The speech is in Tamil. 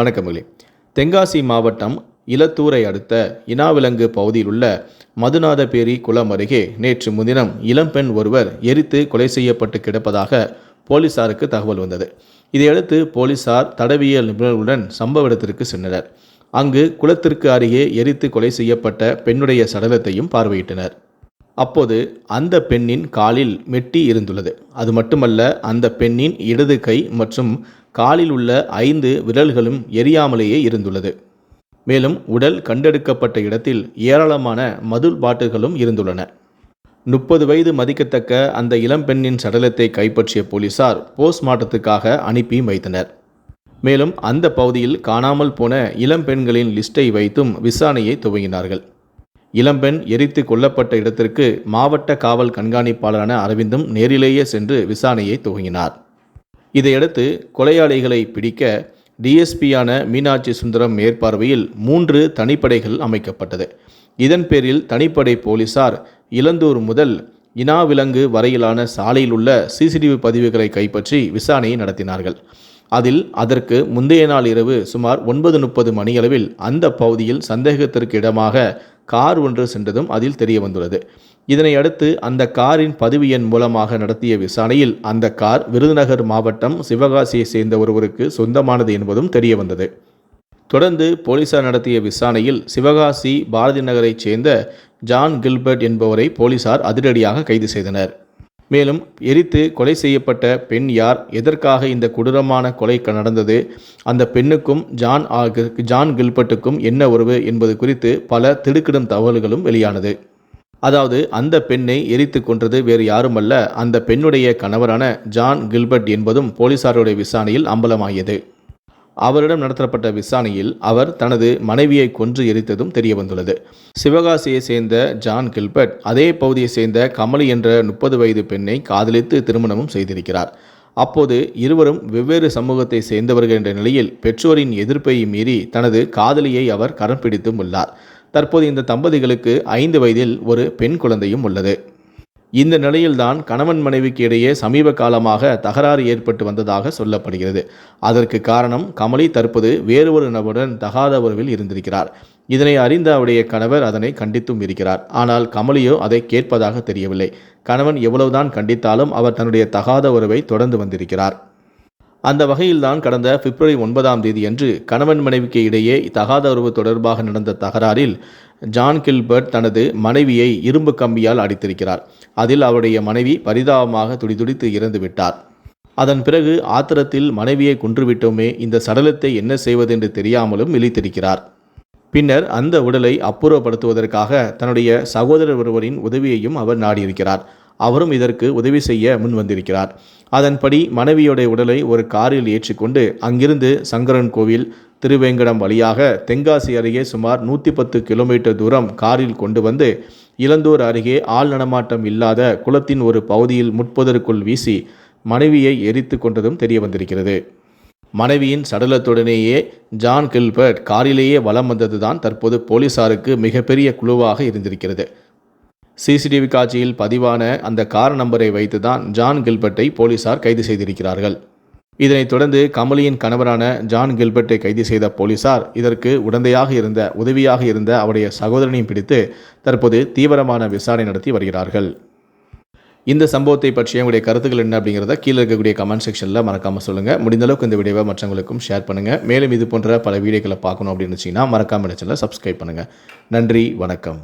வணக்கமில்லை தென்காசி மாவட்டம் இலத்தூரை அடுத்த இனாவிலங்கு பகுதியில் உள்ள மதுநாதபேரி குளம் அருகே நேற்று முன்தினம் இளம்பெண் ஒருவர் எரித்து கொலை செய்யப்பட்டு கிடப்பதாக போலீசாருக்கு தகவல் வந்தது. இதையடுத்து போலீசார் தடவியல் நிபுணர்களுடன் சம்பவ இடத்திற்கு சென்றனர். அங்கு குளத்திற்கு அருகே எரித்து கொலை செய்யப்பட்ட பெண்ணுடைய சடலத்தையும் பார்வையிட்டனர். அப்போது அந்த பெண்ணின் காலில் மெட்டி இருந்துள்ளது. அது மட்டுமல்ல அந்த பெண்ணின் இடது கை மற்றும் காலில் உள்ள ஐந்து விரல்களும் எரியாமலேயே இருந்துள்ளது. மேலும் உடல் கண்டெடுக்கப்பட்ட இடத்தில் ஏராளமான மதுள் பாட்டுகளும் இருந்துள்ளன. முப்பது வயது மதிக்கத்தக்க அந்த இளம்பெண்ணின் சடலத்தை கைப்பற்றிய போலீசார் போஸ்ட்மார்ட்டத்துக்காக அனுப்பி வைத்தனர். மேலும் அந்த பகுதியில் காணாமல் போன இளம்பெண்களின் லிஸ்டை வைத்தும் விசாரணையை துவங்கினார்கள். இளம்பெண் எரித்து கொல்லப்பட்ட இடத்திற்கு மாவட்ட காவல் கண்காணிப்பாளரான அரவிந்தும் நேரிலேயே சென்று விசாரணையை துவங்கினார். இதையடுத்து கொலையாளிகளை பிடிக்க டிஎஸ்பியான மீனாட்சி சுந்தரம் மேற்பார்வையில் மூன்று தனிப்படைகள் அமைக்கப்பட்டது. இதன் பேரில் தனிப்படை போலீசார் இளந்தூர் முதல் இனாவிலங்கு வரையிலான சாலையில் உள்ள சிசிடிவி பதிவுகளை கைப்பற்றி விசாரணையை நடத்தினார்கள். அதில் அதற்கு முந்தைய நாள் இரவு சுமார் ஒன்பது முப்பது மணியளவில் அந்த பகுதியில் சந்தேகத்திற்கு இடமாக கார் ஒன்று சென்றதும் அதில் தெரிய வந்துள்ளது இதனை அடுத்து அந்த காரின் பதிவு எண் மூலமாக நடத்திய விசாரணையில் அந்த கார் விருதுநகர் மாவட்டம் சிவகாசியை சேர்ந்த ஒருவருக்கு சொந்தமானது என்பதும் தெரிய வந்தது தொடர்ந்து போலீசார் நடத்திய விசாரணையில் சிவகாசி பாரதி நகரைச் சேர்ந்த ஜான் கில்பர்ட் என்பவரை போலீசார் அதிரடியாக கைது செய்தனர். மேலும் எரித்து கொலை செய்யப்பட்ட பெண் யார்? எதற்காக இந்த கொடூரமான கொலை நடந்தது? அந்த பெண்ணுக்கும் ஜான் ஜான் கில்பர்ட்டுக்கும் என்ன உறவு என்பது குறித்து பல திடுக்கிடும் தகவல்களும் வெளியானது. அதாவது அந்த பெண்ணை எரித்து கொன்றது வேறு யாருமல்ல. அந்த பெண்ணுடைய கணவரான ஜான் கில்பர்ட் என்பதும் போலீசாருடைய விசாரணையில் அம்பலமாகியது. அவரிடம் நடத்தப்பட்ட விசாரணையில் அவர் தனது மனைவியை கொன்று எரித்ததும் தெரியவந்துள்ளது. சிவகாசியை சேர்ந்த ஜான் கில்பர்ட் அதே பகுதியை சேர்ந்த கமலி என்ற முப்பது வயது பெண்ணை காதலித்து திருமணமும் செய்திருக்கிறார். அப்போது இருவரும் வெவ்வேறு சமூகத்தை சேர்ந்தவர்கள் என்ற நிலையில் பெற்றோரின் எதிர்ப்பை மீறி தனது காதலியை அவர் கரம் பிடித்தும் உள்ளார். தற்போது இந்த தம்பதிகளுக்கு ஐந்து வயதில் ஒரு பெண் குழந்தையும் உள்ளது. இந்த நிலையில்தான் கணவன் மனைவிக்கு இடையே சமீப காலமாக தகராறு ஏற்பட்டு வந்ததாக சொல்லப்படுகிறது. அதற்கு காரணம் கமலி தற்போது வேறு ஒரு நபருடன் தகாத உறவில் இருந்திருக்கிறார். இதனை அறிந்த அவருடைய கணவர் அதனை கண்டித்தும் இருக்கிறார். ஆனால் கமலியோ அதை கேட்பதாக தெரியவில்லை. கணவன் எவ்வளவுதான் கண்டித்தாலும் அவர் தன்னுடைய தகாத உறவை தொடர்ந்து வந்திருக்கிறார். அந்த வகையில்தான் கடந்த பிப்ரவரி ஒன்பதாம் தேதியன்று கணவன் மனைவிக்கு இடையே தகாத உறவு தொடர்பாக நடந்த தகராறில் ஜான் கில்பர்ட் தனது மனைவியை இரும்பு கம்பியால் அடித்திருக்கிறார். அதில் அவருடைய மனைவி பரிதாபமாக துடிதுடித்து இறந்துவிட்டார் அதன் பிறகு ஆத்திரத்தில் மனைவியை குன்றுவிட்டோமே இந்த சடலத்தை என்ன செய்வதென்று தெரியாமலும் விழித்திருக்கிறார் பின்னர் அந்த உடலை அப்புறப்படுத்துவதற்காக தன்னுடைய சகோதரர் ஒருவரின் உதவியையும் அவர் நாடியிருக்கிறார். அவரும் இதற்கு உதவி செய்ய முன் வந்திருக்கிறார் அதன்படி மனைவியுடைய உடலை ஒரு காரில் ஏற்றிக்கொண்டு அங்கிருந்து சங்கரன் கோவில் திருவேங்கடம் வழியாக தென்காசி அருகே சுமார் நூற்றி பத்து கிலோமீட்டர் தூரம் காரில் கொண்டு வந்து இளந்தூர் அருகே ஆள் நடமாட்டம் இல்லாத குளத்தின் ஒரு பகுதியில் முட்பதற்குள் வீசி மனைவியை எரித்து கொண்டதும் தெரிய வந்திருக்கிறது மனைவியின் சடலத்துடனேயே ஜான் கில்பர்ட் காரிலேயே வலம் வந்ததுதான் தற்போது போலீசாருக்கு மிகப்பெரிய குழுவாக இருந்திருக்கிறது. சிசிடிவி காட்சியில் பதிவான அந்த கார் நம்பரை வைத்து தான் ஜான் கில்பர்ட்டை போலீசார் கைது செய்திருக்கிறார்கள். இதனைத் தொடர்ந்து கமலியின் கணவரான ஜான் கில்பர்ட்டை கைது செய்த போலீசார் இதற்கு உடந்தையாக இருந்த உதவியாக இருந்த அவருடைய சகோதரனையும் பிடித்து தற்போது தீவிரமான விசாரணை நடத்தி வருகிறார்கள். இந்த சம்பவத்தை பற்றிய உங்களுடைய கருத்துக்கள் என்ன அப்படிங்கிறத கீழே இருக்கக்கூடிய கமெண்ட் செக்ஷனில் மறக்காமல் சொல்லுங்கள் முடிந்த அளவுக்கு இந்த வீடியோவை மற்றவங்களுக்கும் ஷேர் பண்ணுங்கள் மேலும் இது போன்ற பல வீடியோக்களை பார்க்கணும் அப்படின்னு வச்சிங்கன்னா மறக்காமல் சேனலை சப்ஸ்கிரைப் பண்ணுங்கள் நன்றி வணக்கம்.